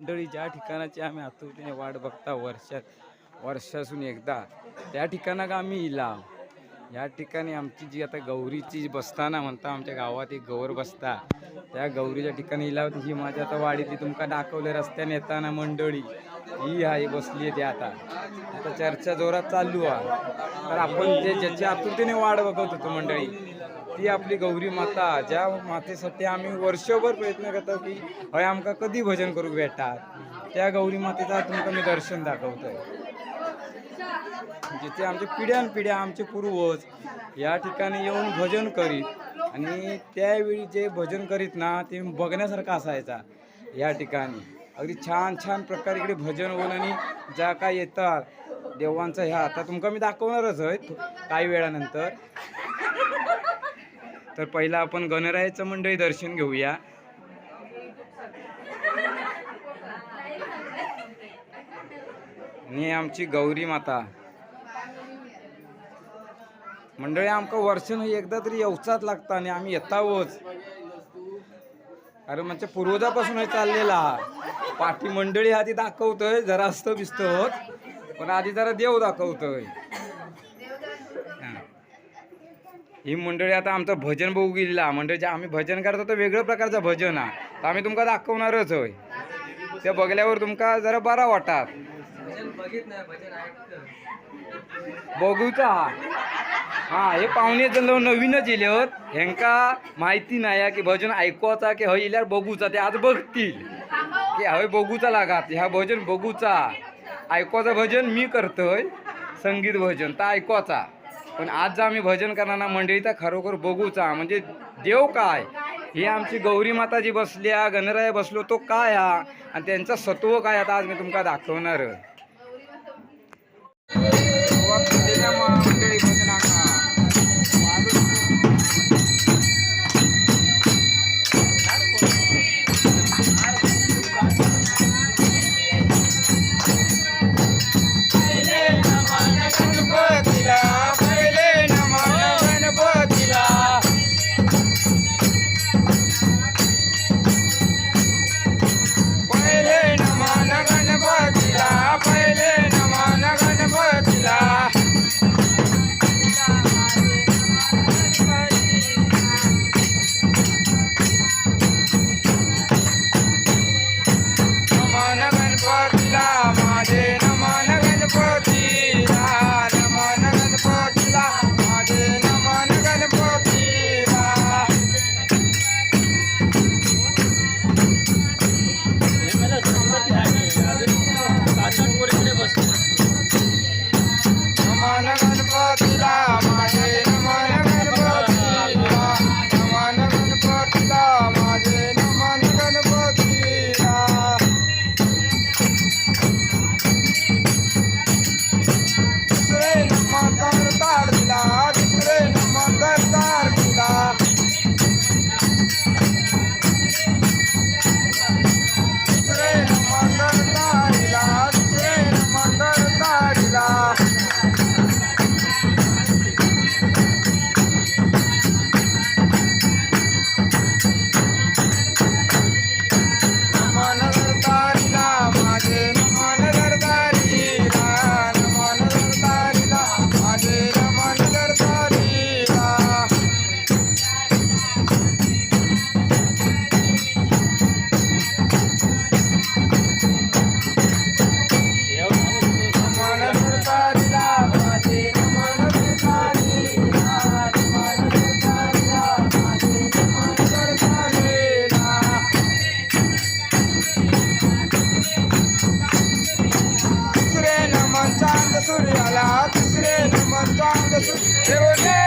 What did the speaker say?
मंडळी ज्या ठिकाणाची आम्ही आतुरतेने वाट बघता वर्षात वर्षासून एकदा. त्या ठिकाणाक आम्ही इला या ठिकाणी आमची जी आता गौरीची जी बसताना म्हणता आमच्या गावात एक गौर बसता. त्या गौरीच्या ठिकाणी इला होती ही माझ्या आता वाडीतली तुमका दाखवले रस्त्याने येताना मंडळी. ही आहे बसली आहे ती आता. आता चर्चा जोरात चालू आहे. तर आपण जे ज्याच्या आतुरतेने वाट बघत होतो मंडळी ती आपली गौरी माता ज्या मातेसाठी आम्ही वर्षभर प्रयत्न करतो की हय आमका कधी भजन करू भेटात त्या गौरी मातेचा तुमचं मी दर्शन दाखवतोय. जिथे आमचे पिढ्यान पिढ्या आमचे पूर्वज या ठिकाणी येऊन भजन करीत आणि त्यावेळी जे भजन करीत ना ते बघण्यासारखं असायचा या ठिकाणी. अगदी छान छान प्रकारे इकडे भजन होऊन आणि ज्या काय येतात देवांचं ह्या आता तुमका मी दाखवणारच आहे काही वेळानंतर. तर पहिला आपण गणरायाचं मंडळी दर्शन घेऊया. आणि आमची गौरी माता. मंडळी आमका वर्षन एकदा तरी येवचाच लागता आणि आम्ही येतावच. अरे म्हणजे पूर्वजापासून चाललेला. हा. पाठी मंडळी आधी दाखवतोय जरा असतं बिस्त होत पण आधी जरा देव दाखवतोय हा. ही मंडळी आता आमचं भजन बघू गेलेला. मंडळी जे आम्ही भजन करतो तर वेगळ्या प्रकारचं भजन हा. तर आम्ही तुमका दाखवणारच होय. ते बघल्यावर तुमका जरा बरा वाटात बघूचा हा. हे पाहुणे जण नवीनच येले होत ह्यांका माहिती नाही आहे की भजन ऐकवाचा की हय इल्यार बघूचा. ते आज बघतील. की हय बघूचा लागात. ह्या भजन बघूचा. ऐकवाचा भजन मी करतोय. संगीत भजन. तर ऐकवाचा. पण आज जर आम्ही भजन करताना मंडळीचा मंडळी तर खरोखर बघूचा म्हणजे देव काय? ही आमची गौरी माता जी बसली गणराया बसलो तो काय हा? आणि त्यांचं सत्व काय? आता आज मी तुमका दाखवणार. Till next